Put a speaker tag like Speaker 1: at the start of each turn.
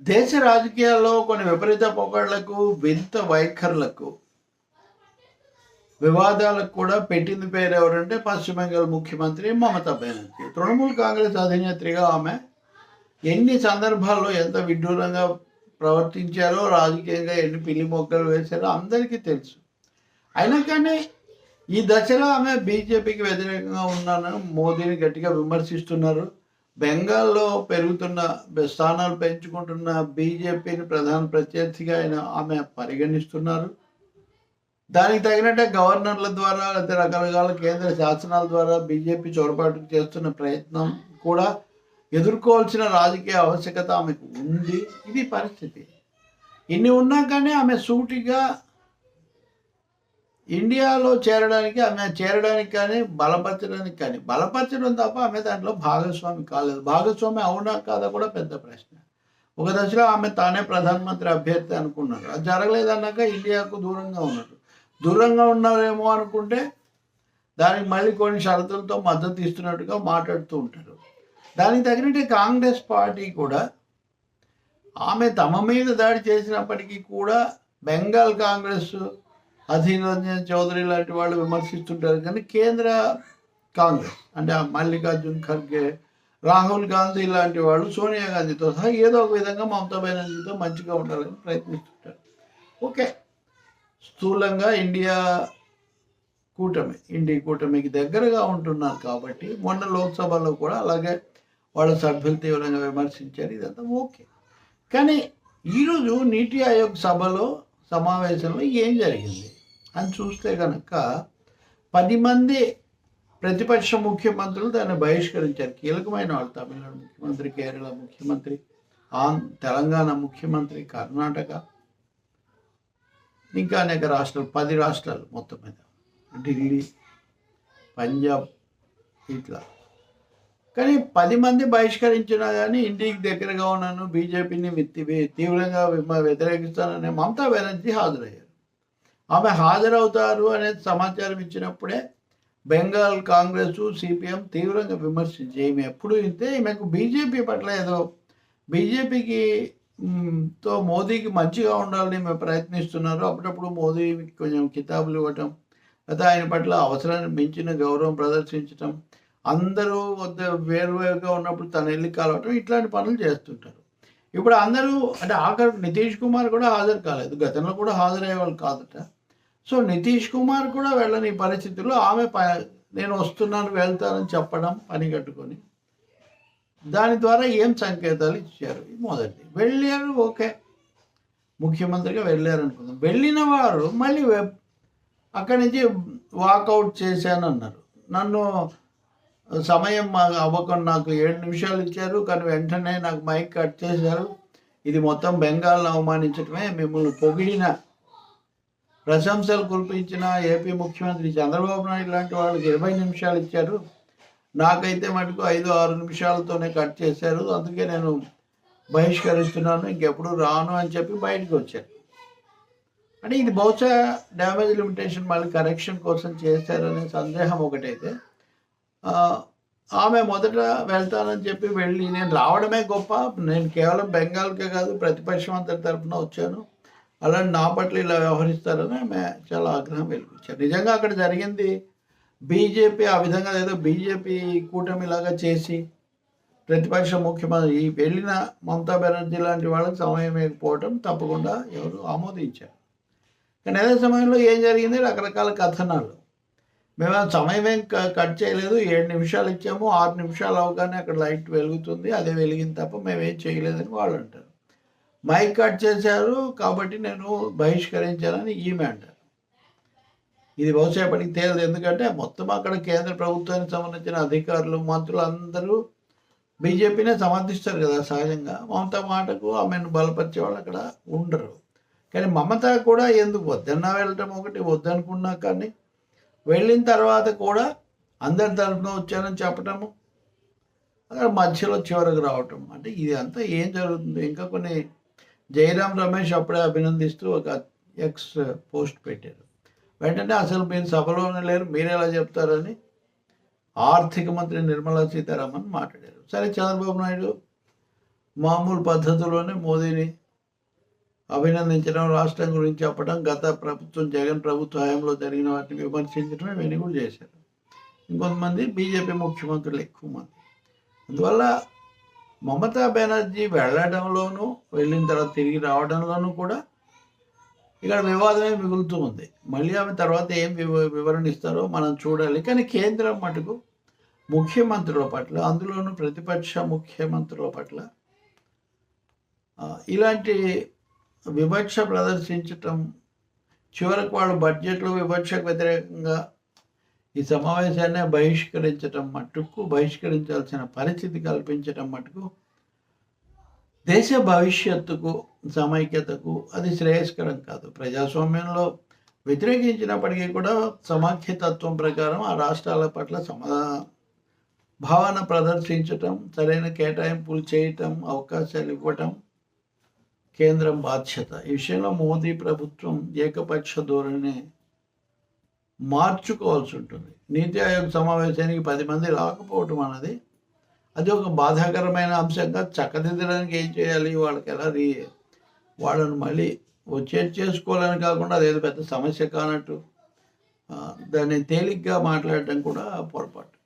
Speaker 1: దేశ రాజకీయాల్లో కొన్ని విపరీత పొగళ్ళకు వింత వైఖరులకు వివాదాలకు కూడా పెట్టింది పేరు ఎవరంటే పశ్చిమ బెంగాల్ ముఖ్యమంత్రి మమతా బెనర్జీ. తృణమూల్ కాంగ్రెస్ అధినేత్రిగా ఆమె ఎన్ని సందర్భాల్లో ఎంత విడ్డూరంగా ప్రవర్తించారో రాజకీయంగా ఎన్ని పిల్లి మొక్కలు వేశారో అందరికీ తెలుసు. అయినా కానీ ఈ దశలో ఆమె బీజేపీకి వ్యతిరేకంగా ఉన్నాను మోదీని గట్టిగా విమర్శిస్తున్నారు. బెంగాల్లో పెరుగుతున్న స్థానాలు పెంచుకుంటున్న బీజేపీని ప్రధాన ప్రత్యర్థిగా ఆయన ఆమె పరిగణిస్తున్నారు. దానికి తగినట్టే గవర్నర్ల ద్వారా లేదా రకరకాల కేంద్ర శాసనాల ద్వారా బీజేపీ చొరబాటు చేస్తున్న ప్రయత్నం కూడా ఎదుర్కోవాల్సిన రాజకీయ ఆవశ్యకత ఆమెకు ఉంది. ఇది పరిస్థితి. ఇన్ని ఉన్నా కానీ ఆమె సూటిగా ఇండియాలో చేరడానికి ఆమె చేరడానికి కానీ బలపరచడానికి కానీ బలపరచడం తప్ప ఆమె దాంట్లో భాగస్వామి కాలేదు. భాగస్వామి అవునా కాదా కూడా పెద్ద ప్రశ్న. ఒక దశలో ఆమె తానే ప్రధానమంత్రి అభ్యర్థి అనుకున్నారు. అది జరగలేదన్నాక ఇండియాకు దూరంగా ఉన్నారు దూరంగా ఉన్నారేమో అనుకుంటే దానికి మళ్ళీ కొన్ని షరతులతో మద్దతు ఇస్తున్నట్టుగా మాట్లాడుతూ ఉంటారు. దానికి తగినట్టే కాంగ్రెస్ పార్టీ కూడా ఆమె తమ మీద దాడి చేసినప్పటికీ కూడా బెంగాల్ కాంగ్రెస్ అధీన రంజన్ చౌదరి లాంటి వాళ్ళు విమర్శిస్తుంటారు. కానీ కేంద్ర కాంగ్రెస్ అంటే మల్లికార్జున్ ఖర్గే రాహుల్ గాంధీ లాంటి వాళ్ళు సోనియా గాంధీతో సహా ఏదో ఒక విధంగా మమతా బెనర్జీతో మంచిగా ఉండాలని ప్రయత్నిస్తుంటారు. ఓకే. స్థూలంగా ఇండియా కూటమి ఇండియా కూటమికి దగ్గరగా ఉంటున్నారు కాబట్టి మొన్న లోక్సభలో కూడా అలాగే వాళ్ళ సభ్యులు తీవ్రంగా విమర్శించారు. ఇదంతా ఓకే. కానీ ఈరోజు నీతి ఆయోగ్ సభలో సమావేశంలో ఏం జరిగింది? అని చూస్తే కనుక పది మంది ప్రతిపక్ష ముఖ్యమంత్రులు దాన్ని బహిష్కరించారు. కీలకమైన వాళ్ళు తమిళనాడు ముఖ్యమంత్రి కేరళ ముఖ్యమంత్రి ఆంధ్ర తెలంగాణ ముఖ్యమంత్రి కర్ణాటక ఇంకా అనేక రాష్ట్రాలు పది రాష్ట్రాలు మొత్తం మీద. ఢిల్లీ పంజాబ్ ఇట్లా. కానీ పది మంది బహిష్కరించినా కానీ ఇంటికి దగ్గరగా ఉన్నాను బీజేపీని తీవ్రంగా వ్యతిరేకిస్తానని మమతా బెనర్జీ హాజరయ్యారు. ఆమె హాజరవుతారు అనేది సమాచారం ఇచ్చినప్పుడే బెంగాల్ కాంగ్రెస్ సిపిఎం తీవ్రంగా విమర్శించి ఈమె ఎప్పుడు ఇంతే ఈమెకు బీజేపీ పట్ల ఏదో బీజేపీకి తో మోదీకి మంచిగా ఉండాలని మేము ప్రయత్నిస్తున్నారు. అప్పుడప్పుడు మోదీ కొంచెం కితాబులు ఇవ్వటం లేదా ఆయన పట్ల అవసరాన్ని మించిన గౌరవం ప్రదర్శించటం అందరూ వద్ద వేరువేరుగా ఉన్నప్పుడు తను వెళ్ళి కలవటం ఇట్లాంటి పనులు చేస్తుంటారు. ఇప్పుడు అందరూ అంటే ఆఖరి నితీష్ కుమార్ కూడా హాజరు కాలేదు. గతంలో కూడా హాజరయ్యే వాళ్ళు కాదట. సో నితీష్ కుమార్ కూడా వెళ్ళని పరిస్థితుల్లో ఆమె ప నేను వస్తున్నాను వెళ్తానని చెప్పడం పని కట్టుకొని. దాని ద్వారా ఏం సంకేతాలు ఇచ్చారు? మొదటి మొదటిది వెళ్ళారు ఓకే. ముఖ్యమంత్రిగా వెళ్ళారు అనుకుందాం వెళ్ళిన వారు మళ్ళీ అక్కడి నుంచి వాకౌట్ చేశాను అన్నారు. నన్ను సమయం మా- అవ్వకుండా నాకు ఏడు నిమిషాలు ఇచ్చారు కానీ వెంటనే నాకు మైక్ కట్ చేశారు. ఇది మొత్తం బెంగాల్ని అవమానించడమే మిమ్మల్ని పొగిడిన ప్రశంసలు కురిపించిన ఏపీ ముఖ్యమంత్రి చంద్రబాబు నాయుడు లాంటి వాళ్ళకి ఇరవై నిమిషాలు ఇచ్చారు. నాకైతే మటుకు ఐదు ఆరు నిమిషాలతోనే కట్ చేశారు. అందుకే నేను బహిష్కరిస్తున్నాను. ఇంకెప్పుడు రాను అని చెప్పి బయటకు వచ్చారు అంటే ఇది బహుశా డ్యామేజ్ లిమిటేషన్ మళ్ళీ కరెక్షన్ కోసం చేశారనే సందేహం ఒకటైతే. ఆమె మొదట వెళ్తానని చెప్పి వెళ్ళి నేను రావడమే గొప్ప. నేను కేవలం బెంగాల్కే కాదు ప్రతిపక్షం అంతటి తరఫున వచ్చాను. అలాంటి నా పట్ల ఇలా వ్యవహరిస్తారని ఆమె చాలా ఆగ్రహం వెలిపించారు నిజంగా అక్కడ జరిగింది. బీజేపీ ఆ విధంగా ఏదో బీజేపీ కూటమిలాగా చేసి ప్రతిపక్ష ముఖ్యమంత్రి ఈ వెళ్ళిన మమతా బెనర్జీ లాంటి వాళ్ళకి సమయం ఇవ్వకపోవటం తప్పకుండా ఎవరు ఆమోదించారు. కానీ అదే సమయంలో ఏం జరిగింది? రకరకాల కథనాలు. మేము సమయం ఏం క- కట్ చేయలేదు. ఏడు నిమిషాలు ఇచ్చాము. ఆరు నిమిషాలు అవగానే అక్కడ లైట్ వెలుగుతుంది. అదే వెలిగింది తప్ప మేమేం చేయలేదని వాళ్ళు అంటారు. మైక్ కట్ చేశారు కాబట్టి నేను బహిష్కరించానని ఈమె అంటారు. ఇది బహుశా తేలదు. ఎందుకంటే మొత్తం అక్కడ కేంద్ర ప్రభుత్వానికి సంబంధించిన అధికారులు మంత్రులు అందరూ బీజేపీనే సమర్థిస్తారు కదా సహజంగా. మమత మాటకు ఆమెను బలపరిచే వాళ్ళు అక్కడ ఉండరు. కానీ మమత కూడా ఎందుకు వద్దన్నా వెళ్ళటం ఒకటి వద్దనుకున్నా కానీ వెళ్ళిన తర్వాత కూడా అందరి తరఫున వచ్చానని చెప్పటము అక్కడ మధ్యలో చివరకు రావటం అంటే ఇది అంతా ఏం జరుగుతుంది? ఇంకా కొన్ని జయరాం రమేష్ అప్పుడే అభినందిస్తూ ఒక ఎక్స్ పోస్ట్ పెట్టారు. వెంటనే అసలు మీరు సభలోనే లేరు మీరు ఎలా చెప్తారని ఆర్థిక మంత్రి నిర్మలా సీతారామన్ మాట్లాడారు. సరే చంద్రబాబు నాయుడు మామూలు పద్ధతిలోనే మోదీని అభినందించడం రాష్ట్రం గురించి చెప్పడం గత ప్రభుత్వం జగన్ ప్రభుత్వ హయాంలో జరిగిన వాటిని విమర్శించడం ఇవన్నీ కూడా చేశారు. ఇంకొంతమంది బీజేపీ ముఖ్యమంత్రులు ఎక్కువ మంది. అందువల్ల మమతా బెనర్జీ వెళ్ళడంలోనూ వెళ్ళిన తర్వాత తిరిగి రావడంలోనూ కూడా ఇక్కడ వివాదమే మిగులుతూ ఉంది. మళ్ళీ ఆమె తర్వాత ఏం వివ వివరణ ఇస్తారో మనం చూడాలి. కానీ కేంద్రం మటుకు ముఖ్యమంత్రుల పట్ల అందులోనూ ప్రతిపక్ష ముఖ్యమంత్రుల పట్ల ఇలాంటి వివక్ష ప్రదర్శించటం చివరకు వాళ్ళు బడ్జెట్లో వివక్షకు వ్యతిరేకంగా ఈ సమావేశాన్ని బహిష్కరించటం మట్టుకు బహిష్కరించాల్సిన పరిస్థితి కల్పించటం మటుకు దేశ భవిష్యత్తుకు సమైక్యతకు అది శ్రేయస్కరం కాదు. ప్రజాస్వామ్యంలో వ్యతిరేకించినప్పటికీ కూడా సమాఖ్యతత్వం ప్రకారం ఆ రాష్ట్రాల పట్ల సమా భావన ప్రదర్శించటం సరైన కేటాయింపులు చేయటం అవకాశాలు ఇవ్వటం కేంద్రం బాధ్యత. ఈ విషయంలో మోదీ ప్రభుత్వం ఏకపక్ష ధోరణి మార్చుకోవాల్సి ఉంటుంది నీతి ఆయోగ్ సమావేశానికి పది మంది రాకపోవటం అన్నది అది ఒక బాధాకరమైన అంశంగా చక్కదిద్దడానికి ఏం చేయాలి? వాళ్ళకి ఎలా రీ వాళ్ళని మళ్ళీ వచ్చేది చేసుకోవాలని కాకుండా అదేదో పెద్ద సమస్య కానట్టు దాన్ని తేలిగ్గా మాట్లాడటం కూడా పొరపాటు.